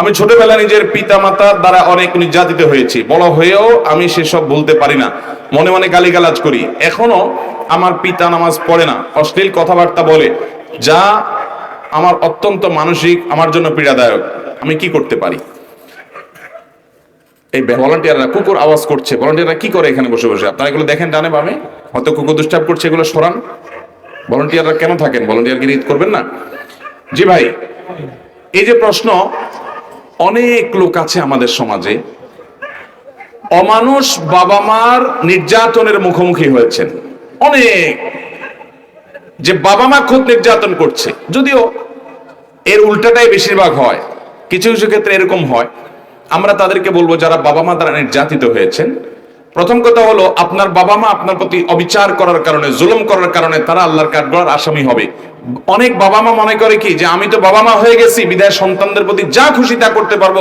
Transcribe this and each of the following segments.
আমি ছোটবেলা নিজের পিতা মাতার দ্বারা অনেক নির্যাতিত হয়েছি। বড় হয়েও আমি সেসব বলতে পারি না। মনে মনে গালিগালাজ করি। এখনও আমার পিতা নামাজ পড়ে না। অশ্লীল কথাবার্তা বলে, যা আমার অত্যন্ত মানসিক, আমার জন্য পীড়াদায়ক। আমি কি করতে পারি? এই ভলান্টিয়াররা কুকুর আওয়াজ করছে। ভলান্টিয়াররা কি করে এখানে বসে বসে? আপনারা এগুলো দেখেন ডানে বামে? হয়তো কুকুর দুষ্টাপ করছে, এগুলো সরান। ভলান্টিয়াররা কেন থাকেন? ভলান্টিয়ারগিরি করবেন না? জি ভাই, এই যে প্রশ্ন অনেক লোক আছে আমাদের সমাজে। অমানুষ বাবা মার নির্যাতনের মুখোমুখি হয়েছেন। অনেক। যে বাবা মা খুব নির্যাতন করছে। যদিও এর উল্টাটাই বেশিরভাগ হয়। কিছু কিছু ক্ষেত্রে এরকম হয়। আমরা তাদেরকে বলব, যারা বাবা মা দ্বারা নির্যাতিত হয়েছেন প্রথম কথা হলো, আপনার বাবা মা আপনার প্রতি অবিচার করার কারণে, জুলুম করার কারণে তারা আল্লাহর কাঠগড়ার আসামি হবে। অনেক বাবা মা মনে করে কি, যে আমি তো বাবা মা হয়ে গেছি, বিদায় সন্তানদের প্রতি যা খুশি তা করতে পারব,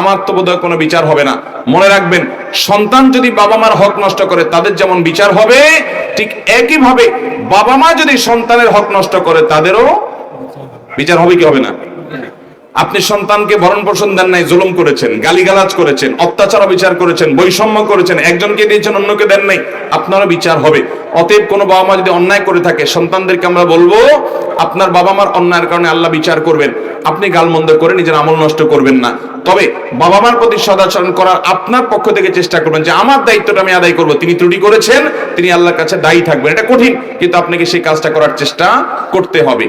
আমার তো বোধহয় কোনো বিচার হবে না। মনে রাখবেন, সন্তান যদি বাবা মার হক নষ্ট করে, তাদের যেমন বিচার হবে, ঠিক একইভাবে বাবা মা যদি সন্তানের হক নষ্ট করে, তাদেরও বিচার হবে কি হবে না? আপনি সন্তানকে ভরণ পোষণ দেন নাই, জুলুম করেছেন, গালিগালাজ করেছেন, অত্যাচার বিচার করেছেন, বৈষম্য করেছেন, একজনকে দিয়েছেন, অন্যকে দেন নাই। আপনারও বিচার হবে। অতএব কোনো বাবা মা যদি অন্যায় করে থাকে, সন্তানদেরকে আমরা বলব, আপনার বাবা মার অন্যায়ের কারণে আল্লাহ বিচার করবেন। আপনি গালমন্দ করে নিজের আমল নষ্ট করবেন না। তবে বাবা মার প্রতি সদাচরণ করার আপনার পক্ষ থেকে চেষ্টা করবেন যে, আমার দায়িত্বটা আমি আদায় করব। তিনি ত্রুটি করেছেন, তিনি আল্লাহর কাছে দায়ী থাকবেন। এটা কঠিন, কিন্তু আপনাকে সেই কাজটা করার চেষ্টা করতে হবে।